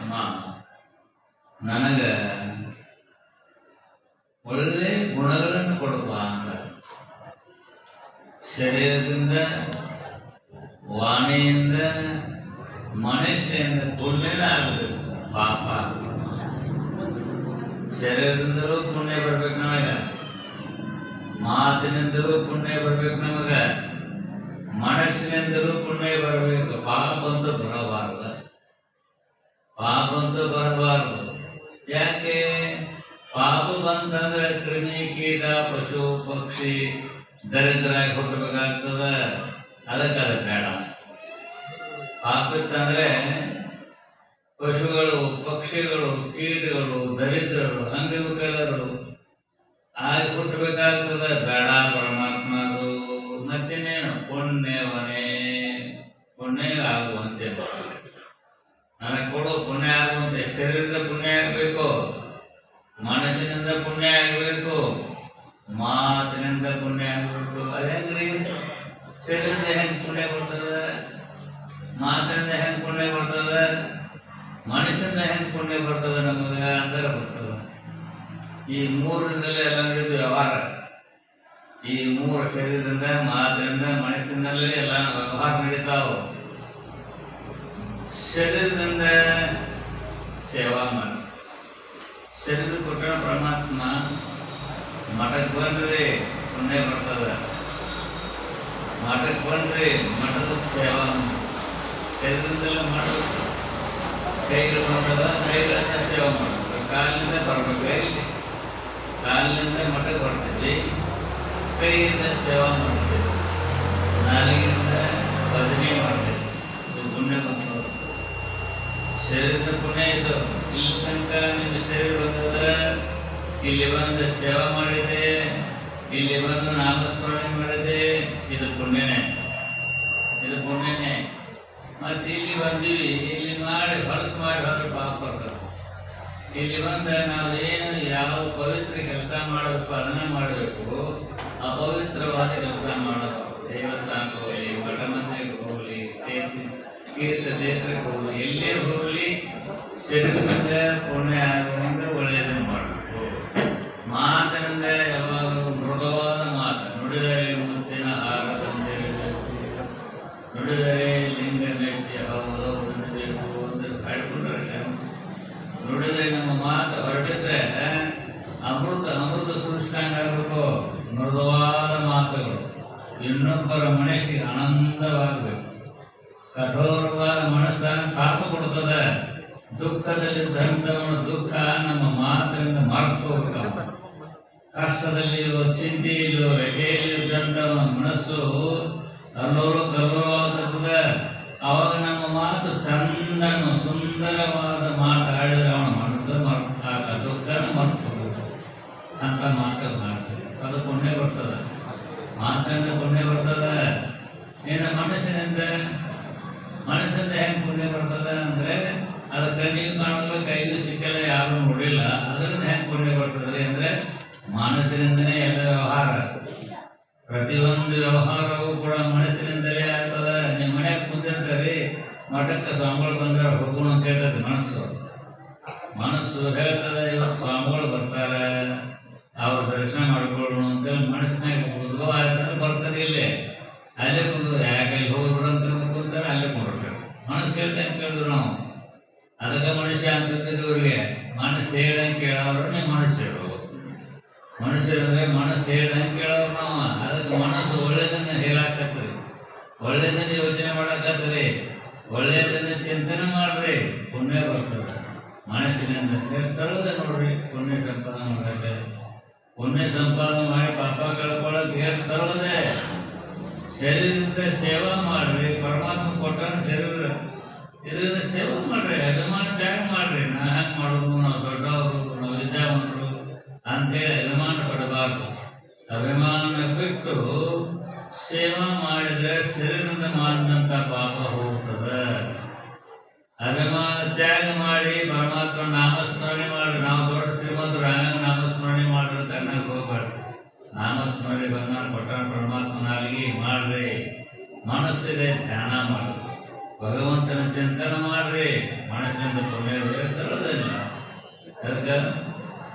ಅಮ್ಮ ನನಗ ಒಳ್ಳೆ ಗುಣಗಳನ್ನು ಕೊಡಪ್ಪ ಅಂತ ಶರೀರದಿಂದ ವಾಣಿಯಿಂದ ಮನುಷ್ಯರಿಂದ ಪುಣ್ಯನ ಆಗಬೇಕು ಪಾಪ ಶರೀರದಿಂದಲೂ ಪುಣ್ಯ ಬರ್ಬೇಕು ನಮಗ ಮಾತಿನಿಂದಲೂ ಪುಣ್ಯ ಬರ್ಬೇಕು ನಮಗ ಮನಸ್ಸಿನಿಂದಲೂ ಪುಣ್ಯ ಬರಬೇಕು ಪಾಪ ಅಂತ ಬರಬಾರದು ಪಾಪ ಅಂತ ಬರಬಾರದು. ಯಾಕೆ? ಪಾಪ ಬಂತಂದ್ರೆ ಕ್ರಿಮಿ ಕೀಟ, ಪಶು, ಪಕ್ಷಿ, ದರಿದ್ರಾಗಿ ಹುಟ್ಟಬೇಕಾಗ್ತದ. ಅದಕ್ಕೆ ಅದು ಬೇಡ. ಪಾಪ ಇತ್ತಂದ್ರೆ ಪಶುಗಳು, ಪಕ್ಷಿಗಳು, ಕೀಟಗಳು, ದರಿದ್ರರು ಅಂಗವಿಕಲರು ಆಗಿ ಹುಟ್ಟಬೇಕಾಗ್ತದ. ಬೇಡ. ಈ ಮೂರರಿಂದಲೇ ಎಲ್ಲ ನಡೆದು ವ್ಯವಹಾರ. ಈ ಮೂರು ಶರೀರದಿಂದ ಮಾತಿನಿಂದ ಮನಸ್ಸಿನಲ್ಲೇ ಎಲ್ಲ ವ್ಯವಹಾರ ನಡೀತಾವು ಶರೀರದಿಂದ ಸೇವಾ ಮಾಡಿ. ಶರೀರ ಕೊಟ್ಟ ಪರಮಾತ್ಮ ಮಠಕ್ಕೆ ಬಂದ್ರಿ ಮುಂದೆ ಬರ್ತದ. ಮಠಕ್ಕೆ ಬಂದ್ರಿ ಮಠದ ಸೇವಾ. ಶರೀರದಿಂದಲೇ ಮಾಡಬೇಕು ಕೈಗಳು ಬರ್ತದ ಕೈಗಳಿಂದ ಸೇವಾ ಮಾಡಬೇಕು ಕಾಲಿಂದ ಬರಬೇಕು. ಇಲ್ಲಿ ಕಾಲಿನಿಂದ ಮಠಕ್ಕೆ ಬರ್ತೀವಿ ಕೈಯಿಂದ ಸೇವಾ ಮಾಡ್ತೀವಿ ನಾಲಿಗೆಯಿಂದ ಭಜನೆ ಮಾಡ್ತೀವಿ ಇದು ಪುಣ್ಯ ಬಂತು ಶರೀರದ ಪುಣ್ಯ ಇದು ಇಲ್ಲಿ ತನಕ ನಿಮ್ಮ ಶರೀರ ಬಂದದ ಇಲ್ಲಿ ಬಂದು ಸೇವಾ ಮಾಡಿದೆ. ಇಲ್ಲಿ ಬಂದು ನಾಮಸ್ಮರಣೆ ಮಾಡಿದೆ. ಇದು ಪುಣ್ಯನೇ. ಇದು ಪುಣ್ಯನೇ. ಮತ್ತೆ ಇಲ್ಲಿ ಬಂದೀವಿ. ಇಲ್ಲಿ ಮಾಡಿ, ಹೊಲಸು ಮಾಡಿ ಹೋದ್ರೆ ಪಾಪ ಬರ್ತದೆ ಇಲ್ಲಿ ಬಂದ ನಾವೇನು ಯಾವ ಪವಿತ್ರ ಕೆಲಸ ಮಾಡಬೇಕು ಅದನ್ನ ಮಾಡಬೇಕು, ಅಪವಿತ್ರವಾದ ಕೆಲಸ ಮಾಡಬೇಕು. ದೇವಸ್ಥಾನಕ್ಕೆ ಹೋಗಲಿ ಮಠ ಮಂದಿರಕ್ಕೆ ಹೋಗಲಿ, ತೀರ್ಥ ಕ್ಷೇತ್ರಕ್ಕೆ ಹೋಗಲಿ, ಎಲ್ಲೇ ಹೋಗಲಿ ಶರೀರದಿಂದ ಪುಣ್ಯ ಆಗುವಂದ್ರೆ ಚಿಂತೆ ಕಷ್ಟದಲ್ಲಿಯೋ ವ್ಯಕ್ತಿಯಲ್ಲಿ ವ್ಯಥೆಯಲ್ಲಿದ್ದಂಥವನ ಮನಸ್ಸು ಕಲ್ಲೋರು ಕಲ್ಲೋರಾಗ್ತದೆ ಅವಾಗ ನಮ್ಮ ಮಾತು ಸಣ್ಣನು, ಸುಂದರವಾದ ಮಾತಾಡಿದ್ರೆ ಅವನ ಮನಸ್ಸು ಮರ್ತಾಗ ದುಃಖನ ಮರ್ತು ಹೋಗುತ್ತೆ ಅಂತ ಮಾತು ಮಾಡ್ತೀವಿ ಅದು ಪುಣ್ಯ ಬರ್ತದೆ. ಮಾತಂಡ ಪುಣ್ಯ ಬರ್ತದೆ. ನಿನ್ನ ಮನಸ್ಸಿನಿಂದ ಮನಸ್ಸಿಂದ ಹೆಂಗೆ ಪುಣ್ಯ ಬರ್ತದೆ ಅಂದ್ರೆ ಅದು ಕಣ್ಣಿಗೆ ಕಾಣಲ್ಲ ಕೈಗೂ ಸಿಕ್ಕಲ್ಲ ಯಾರು ನೋಡಿಲ್ಲ ಅದರಿಂದ ಹೆಂಗೆ ಪುಣ್ಯ ಬರ್ತದೆ ಅಂದ್ರೆ ಮನಸ್ಸಿನಿಂದನೇ ಎಲ್ಲ ವ್ಯವಹಾರ. ಪ್ರತಿಯೊಂದು ವ್ಯವಹಾರವೂ ಕೂಡ ಮನಸ್ಸಿನಿಂದಲೇ ಆಗ್ತದ. ನಿಮ್ಮ ಮನ್ಯಾಗ ಕುಂತಿರ್ತಾರೆ ಮಠಕ್ಕೆ ಸ್ವಾಮಿಗಳು ಬಂದಾರ, ಹೋಗೋಣ ಅಂತ ಹೇಳ್ತದೆ ಮನಸ್ಸು. ಮನಸ್ಸು ಹೇಳ್ತದೆ ಇವತ್ತು ಸ್ವಾಮಿಗಳು ಬರ್ತಾರೆ, ಅವ್ರ ದರ್ಶನ ಮಾಡ್ಕೊಳ್ಳೋಣ ಅಂತೇಳಿ ಮನಸ್ಸಿನಾಗ ಉದ್ಭವ ಆಯ್ತಂದ್ರೆ ಬರ್ತದೆ ಇಲ್ಲೇ. ಅಲ್ಲೇ ಕುಂದು ಯಾಕೆ ಅಲ್ಲಿ ಹೋಗಿ ಅಂತ ಕೂತಾರೆ ಅಲ್ಲೇ ಕುಂಡಿರ್ತಾರೆ ಮನಸ್ಸು ಹೇಳ್ತಂಗೆ ಕೇಳಿದ್ರು ನಾವು. ಅದಕ್ಕೆ ಮನುಷ್ಯ ಅಂತ ಇವ್ರಿಗೆ. ಮನಸ್ಸು ಹೇಳಂಗೆ ಕೇಳೋರು ನೀವು ಮನಸ್ಸು ಹೇಳು ಮನುಷ್ಯ ಅಂದ್ರೆ ಮನಸ್ಸು ಹೇಳ್ದಂಗೆ ಕೇಳೋರು ನಾವು ಅದಕ್ಕೆ ಮನಸ್ಸು ಒಳ್ಳೇದನ್ನ ಹೇಳಾಕತ್ರಿ. ಒಳ್ಳೇದನ್ನ ಯೋಚನೆ ಮಾಡಾಕತ್ರಿ. ಒಳ್ಳೇದನ್ನ ಚಿಂತನೆ ಮಾಡ್ರಿ. ಪುಣ್ಯ ಬರ್ತದೆ. ಮನಸ್ಸಿನಿಂದ ಸರ್ವದ ನೋಡ್ರಿ. ಪುಣ್ಯ ಸಂಪಾದನೆ ಮಾಡಕ್ಕೆ. ಪುಣ್ಯ ಸಂಪಾದನೆ ಮಾಡಿ ಪಾಪ ಕಳ್ಕೊಳ್ಳೋಕೆ ಏನು ಸರ್ವದೆ ಶರೀರದಿಂದ ಸೇವಾ ಮಾಡ್ರಿ. ಪರಮಾತ್ಮ ಕೊಟ್ಟಾನ ಶರೀರ. ಇದರಿಂದ ಸೇವೆ ಮಾಡ್ರಿ. ಅಭಿಮಾನ ತ್ಯಾಗ ಮಾಡ್ರಿ. ನಾ ಹೆಂಗೆ ಮಾಡೋದು? ನಾವು ದೊಡ್ಡವರು ನಾವು ವಿದ್ಯಾವಂತರು ಅಂತೇಳಿ ಅಭಿಮಾನ ಪಡಬಾರ್ದು ಅಭಿಮಾನ ಬಿಟ್ಟು ಸೇವಾ ಮಾಡಿದ್ರೆ ಸಿರಿನಿಂದ ಮಾಡಿದಂಥ ಪಾಪ ಹೋಗ್ತದೆ. ಅಭಿಮಾನ ತ್ಯಾಗ ಮಾಡಿ ಪರಮಾತ್ಮ ನಾಮಸ್ಮರಣೆ ಮಾಡಿ, ನಾವು ದೊಡ್ಡ ಶ್ರೀಮಂತರು ರಾಮ ನಾಮಸ್ಮರಣೆ ಮಾಡ್ರಿ ಅಂತ ಅನ್ನಕ್ಕೆ ಹೋಗ್ಬಾರ್ದು ನಾಮಸ್ಮರಣೆ ಬಂದ ಕೊಟ್ಟ ಪರಮಾತ್ಮನಾಗಿ ಮಾಡ್ರಿ. ಮನಸ್ಸಿದೆ ಧ್ಯಾನ ಮಾಡಿ. ಭಗವಂತನ ಚಿಂತನೆ ಮಾಡ್ರಿ. ಮನಸ್ಸಿನಿಂದ ಪುಣ್ಯ ಸರೋದಿಲ್ಲ ಅದಕ್ಕೆ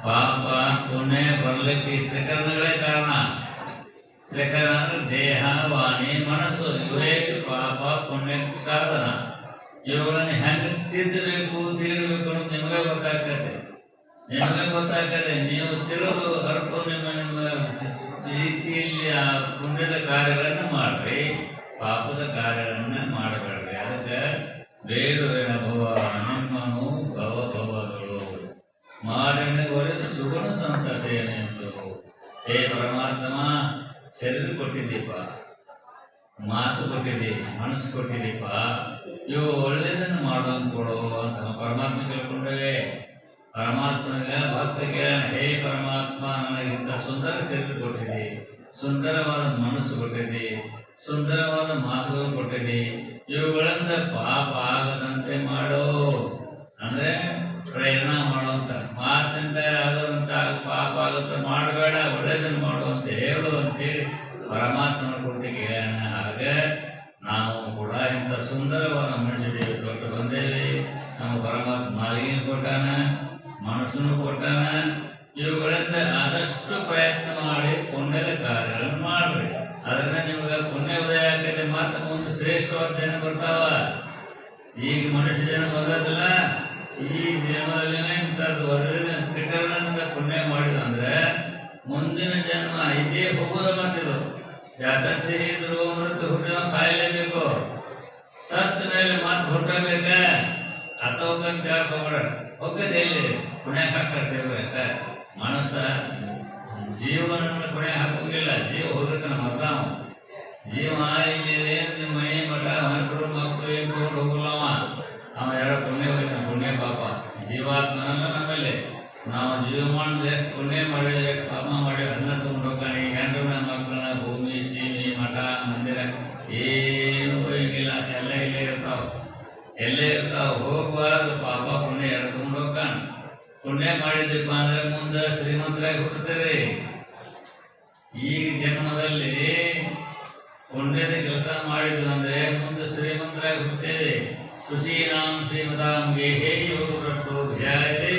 ಪಾಪ ಪುಣ್ಯ ಬರಲಿಕ್ಕೆ ತ್ರಿಕರಣಗಳೇ ಕಾರಣ. ತ್ರಿಕರಣ ದೇಹ, ವಾಣಿ, ಮನಸ್ಸು ಇವೇ ಪಾಪ ಪುಣ್ಯಕ್ಕೆ ಸಾಧನ. ಇವುಗಳನ್ನು ಹೆಂಗೆ ತಿದ್ದಬೇಕು ತಿಳಿಬೇಕು ಅನ್ನೋದು ನಿಮಗೆ ಗೊತ್ತಾಗ್ತದೆ. ನಿಮಗೆ ಗೊತ್ತಾಗ್ತದೆ, ನೀವು ತಿಳಿದು ಅರ್ಥ ನಿಮ್ಮ ನಿಮ್ಮ ರೀತಿಯಲ್ಲಿ ಆ ಪುಣ್ಯದ ಕಾರ್ಯಗಳನ್ನು ಮಾಡ್ರಿ, ಪಾಪದ ಕಾರ್ಯಗಳನ್ನು ಮಾಡಬೇಡ್ರಿ. ಅದಕ್ಕೆ ಬೇಡುವಿನ ಭವ ನಿಮ್ಮನು ಭವ ಭವಗಳು ಮಾಡಿನ ಒರೆದು ಸುಗುಣ ಸಂತತೆಯನೆಂದು. ಹೇ ಪರಮಾತ್ಮ ಶರೀರ ಕೊಟ್ಟಿದ್ದೀಪ, ಮಾತು ಕೊಟ್ಟಿದೆ ಮನಸ್ಸು ಕೊಟ್ಟಿದ್ದೀಪ, ಇವು ಒಳ್ಳೇದನ್ನು ಮಾಡೋನ್ ಕೊಡು ಅಂತ ಪರಮಾತ್ಮ ಕೇಳ್ಕೊಂಡೇವೆ. ಪರಮಾತ್ಮನಿಗ ಭಕ್ತ ಕೇಳೋಣ, ಹೇ ಪರಮಾತ್ಮ ನನಗಿಂತ ಸುಂದರ ಶರೀರ ಕೊಟ್ಟಿದೆ ಸುಂದರವಾದ ಮನಸ್ಸು ಕೊಟ್ಟಿದೆ ಸುಂದರವಾದ ಮಾತುಗಳು ಕೊಟ್ಟಿದೆ ಇವುಗಳಂತ ಪಾಪ ಆಗದಂತೆ ಮಾಡೋ. ಅಂದ್ರೆ ಪ್ರೇರಣಾ ಮಾಡುವಂತ ಮಾತಿಂದ ಆಗುವಂತ ಪಾಪ ಆಗುತ್ತೆ ಮಾಡಬೇಡ, ಒಳ್ಳೇದನ್ನು ಮಾಡು ಅಂತ ಹೇಳು ಅಂತೇಳಿ ಪರಮಾತ್ಮನ ಕೊಟ್ಟು ಕೇಳೋಣ ಆಗ ನಾವು ಕೂಡ ಇಂಥ ಸುಂದರವಾದ ಮನುಷ್ಯರಿಗೆ ಕೊಟ್ಟು ಬಂದೇವೆ. ನಮ್ಮ ಪರಮಾತ್ಮ ಮಾಲಿಗೆ ಕೊಟ್ಟಾನ, ಮನಸ್ಸನ್ನು ಕೊಟ್ಟಾನ. ಇವುಗಳಿಂದ ಆದಷ್ಟು ಪ್ರಯತ್ನ ಮಾಡಿ, ಪುಣ್ಯದ ಕಾರ್ಯಗಳನ್ನು ಮಾಡ್ರಿ. ಅದನ್ನ ನಿಮಗೆ ಪುಣ್ಯ ಉದಯ ಆಗ್ತದೆ ಮಾತ್ರ ಮುಂದೆ ಶ್ರೇಷ್ಠವಾದ ಜನ ಬರ್ತಾವ. ಈಗ ಮನುಷ್ಯ ಜನ ಬರೋದಿಲ್ಲ ಈ ಇಂಥದ್ದು ಒಳ್ಳೆ ತ್ರಿಕರಣದಿಂದ ಪುಣ್ಯ ಮಾಡಿದ ಅಂದ್ರೆ ಮುಂದಿನ ಜನ್ಮ ಇದೇ ಹೋಗುದ ಮತ್ತಿದು ಜಾತಸಿ ಧ್ರುವ ಮೃತ್ಯು ಹುಟ್ಟಿದ ಸಾಯಲೇಬೇಕು. ಸತ್ ಮೇಲೆ ಮತ್ತೆ ಹುಟ್ಟಬೇಕ? ಅತ್ತ ಹೋಗಂತ ಹೇಳ್ಕೊಬ್ರ ಹೋಗದೆ ಎಲ್ಲಿ? ಪುಣ್ಯ ಹಾಕ ಅಷ್ಟ. ಮನಸ್ಸ ಜೀವನವನ್ನು ಪುಣ್ಯ ಹಾಕೋಂಗಿಲ್ಲ ಜೀವ ಹೋಗತ್ತನ ಮರ್ದಾವ ಜೀವ ಇಲ್ಲಿ ಮನೆ ಮಠ ಮನುಷ್ಯರು ಮಕ್ಕಳು ಏನು ಹೋಗಲ್ಲವ ಅವ ಯಾರೋ ಪುಣ್ಯ ಜೀವಾತ್ಮ ನಮ್ಮಲ್ಲಿ. ನಾವು ಜೀವಮಾನದ ಎಷ್ಟು ಪುಣ್ಯ ಮಾಡಿವಿ ಎಷ್ಟು ಪಾಪ ಮಾಡಿವಿ ಅನ್ನ ತಗೊಂಡು ಹೆಣ್ಣು ಮಕ್ಕಳನ್ನ ಭೂಮಿ, ಸೀಮಿ, ಮಠ, ಮಂದಿರ ಏನು ಉಪಯೋಗಿಲ್ಲ. ಎಲ್ಲ ಇಲ್ಲೇ ಇರ್ತಾವ. ಎಲ್ಲೇ ಇರ್ತಾವ. ಹೋಗುವಾಗ ಪಾಪ ಪುಣ್ಯ ಎಡ್ಕೊಂಡು ಹೋಗ್ತಾನ ಪುಣ್ಯ ಮಾಡಿದ್ರಪ್ಪ ಅಂದ್ರೆ ಮುಂದೆ ಶ್ರೀಮಂತರಾಗಿ ಹುಟ್ಟುತ್ತೀರಿ ಈ ಜನ್ಮದಲ್ಲಿ ಪುಣ್ಯದ ಕೆಲಸ ಮಾಡಿದ್ವಿ ಅಂದ್ರೆ ಮುಂದೆ ಶ್ರೀಮಂತರಾಗಿ ಹುಟ್ಟುತ್ತೇವೆ ಶುಚೀನಾಂ ಶ್ರೀಮತಾಂ ಗೇಹೇ ಯೋಗ ಭ್ರಷ್ಟೋ ಧ್ಯಾಯತೆ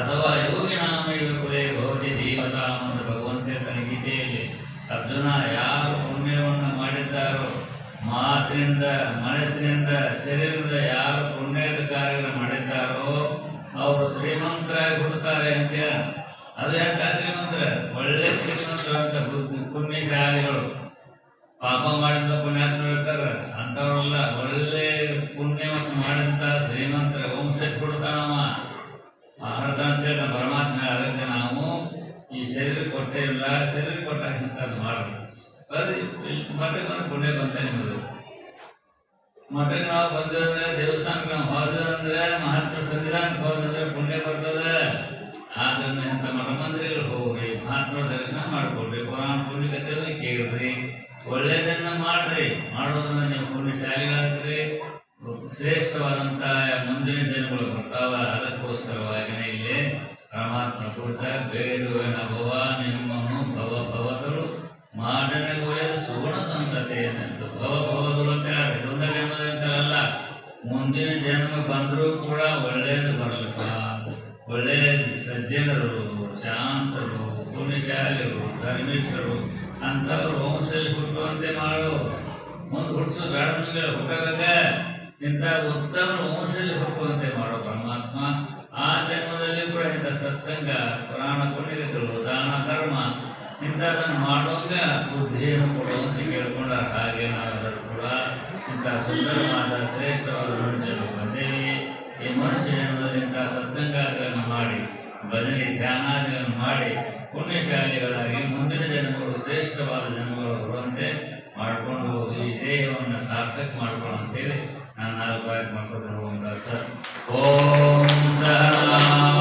ಅಥವಾ ಯೋಗಿನಾಮ ಇವ ಕುಲೇ ಭವತಿ ಜೀವತಾಂ ಅಂತ ಭಗವಂತ ಗೀತೆಯಲ್ಲಿ. ಅರ್ಜುನ ಯಾರು ಪುಣ್ಯವನ್ನು ಮಾಡಿದ್ದಾರೋ, ಮಾತಿನಿಂದ, ಮನಸ್ಸಿನಿಂದ, ಶರೀರದ ಯಾರು ಪುಣ್ಯದ ಕಾರ್ಯಗಳನ್ನು ಮಾಡಿದ್ದಾರೋ, ಅವರು ಶ್ರೀಮಂತರಾಗಿ ಹುಟ್ಟುತ್ತಾರೆ ಅಂತ ಹೇಳ ಅದು ಯಾಕ ಶ್ರೀಮಂತರ? ಒಳ್ಳೆ ಶ್ರೀಮಂತರು ಅಂತ ಪುಣ್ಯಶಾಲಿಗಳು. ಪಾಪ ಮಾಡಿದ ಪುಣ್ಯಾತ್ಮ ಇರ್ತಾರ ಅಂಥವರೆಲ್ಲ ಒಳ್ಳೆ ಇಲ್ಲ ಶರೀರ ಕೊಟ್ಟಾಗ ಮಾಡ್ರಿ ಅದು ಮಠಕ್ಕೆ ಬಂದು ಪುಣ್ಯ ಬಂತ ನಿಮ್ಮದು. ಮಠಕ್ಕೆ ನಾವು ದೇವಸ್ಥಾನಕ್ಕೆ ನಾವು ಮಹಾತ್ಮ ಸಂವಿಧಾನಕ್ಕೆ ಹೋದ್ರೆ ಪುಣ್ಯ ಬರ್ತದೆ. ಆದ್ರಿಂದ ಇಂಥ ಮಠ ಮಂದಿರಗಳು ಹೋಗ್ರಿ ಮಹಾತ್ಮ ದರ್ಶನ ಮಾಡ್ಕೊಡ್ರಿ ಪುರಾಣ ಪುಣ್ಯಕತೆಯಲ್ಲಿ ಕೇಳ್ರಿ. ಒಳ್ಳೇದನ್ನ ಮಾಡ್ರಿ. ಮಾಡೋದನ್ನ ನೀವು ಪುಣ್ಯಶಾಲಿಗಳಾಗ್ರಿ. ಶ್ರೇಷ್ಠವಾದಂತ ಮುಂದಿನ ಜನಗಳು ಬರ್ತಾವ. ಅದಕ್ಕೋಸ್ಕರವಾಗಿನೇ ಇಲ್ಲಿ ಪರಮಾತ್ಮ ಬೇಡುವೆನ ಭವ ನಿಮ್ಮನ್ನು ಭವ ಭವಗಳು ಮಾಡನಗೊಳಿದ ಸುಗುಣ ಭವ ಭವಗಳು ಅಂತ. ಇದೊಂದ ಜನ್ಮದಂತಲ್ಲ ಮುಂದಿನ ಜನ್ಮ ಬಂದರೂ ಕೂಡ ಒಳ್ಳೇದು ಬರಲಪ್ಪ ಒಳ್ಳೆಯ ಸಜ್ಜನರು, ಶಾಂತರು ಪುಣ್ಯಶಾಲಿಗಳು ಧರ್ಮಿಷ್ಠರು ಅಂಥವ್ರು ವಂಶದಲ್ಲಿ ಹುಟ್ಟುವಂತೆ ಮಾಡು. ಮುಂದೆ ಹುಟ್ಟಿಸು ಬೇಡ ಹುಟ್ಟಬೇಕ. ಇಂಥ ಉತ್ತಮ ವಂಶದಲ್ಲಿ ಹುಟ್ಟುವಂತೆ ಮಾಡೋ ಪರಮಾತ್ಮ. ಆ ಜನ್ಮದಲ್ಲಿ ಕೂಡ ಇಂಥ ಸತ್ಸಂಗ, ಪುರಾಣ ಪುಣ್ಯಗಳು, ದಾನ ಧರ್ಮ ಇಂಥದನ್ನು ಮಾಡೋಂಗ ಬುದ್ಧಿಯನ್ನು ಅಂತ ಕೇಳ್ಕೊಂಡ ಹಾಗೆ ನಾವೆಲ್ಲರೂ ಕೂಡ ಇಂಥ ಸುಂದರವಾದ, ಶ್ರೇಷ್ಠವಾದ ಮನುಷ್ಯರು ಬಂದೇವಿ. ಈ ಮನುಷ್ಯ ಜನ್ಮದಲ್ಲಿ ಇಂಥ ಸತ್ಸಂಗಗಳನ್ನು ಮಾಡಿ, ಭಜನೆ, ಧ್ಯಾನಾದಿಗಳನ್ನು ಮಾಡಿ, ಪುಣ್ಯಶಾಲಿಗಳಾಗಿ ಮುಂದಿನ ಜನ್ಮಗಳು, ಶ್ರೇಷ್ಠವಾದ ಜನ್ಮಗಳು ಬರುವಂತೆ ಮಾಡಿಕೊಂಡು, ಈ ದೇಹವನ್ನು ಸಾರ್ಥಕ ಮಾಡ್ಕೊಳ್ಳೋ ಅಂತೇಳಿ ನಾನು ನಾಲ್ಕು ಆಯ್ಕೆ ಮಾಡ್ಕೊಂಡು ಹೋಗುವಂತ ఓం సదా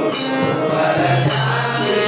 Thank you.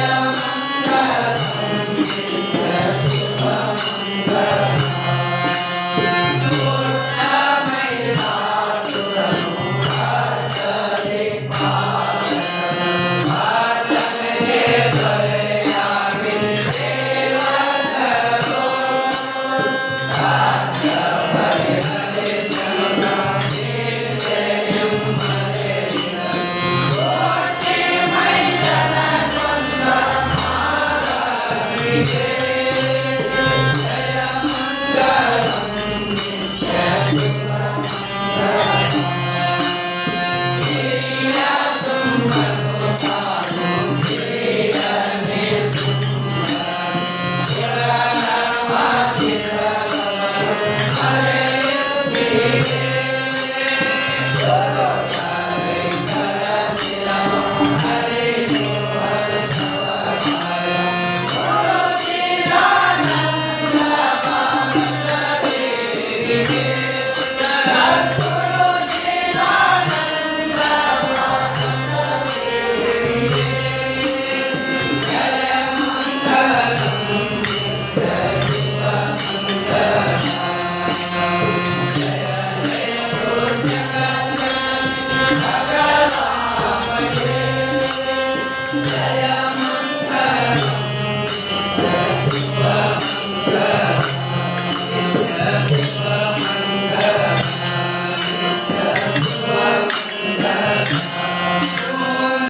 Hallelujah.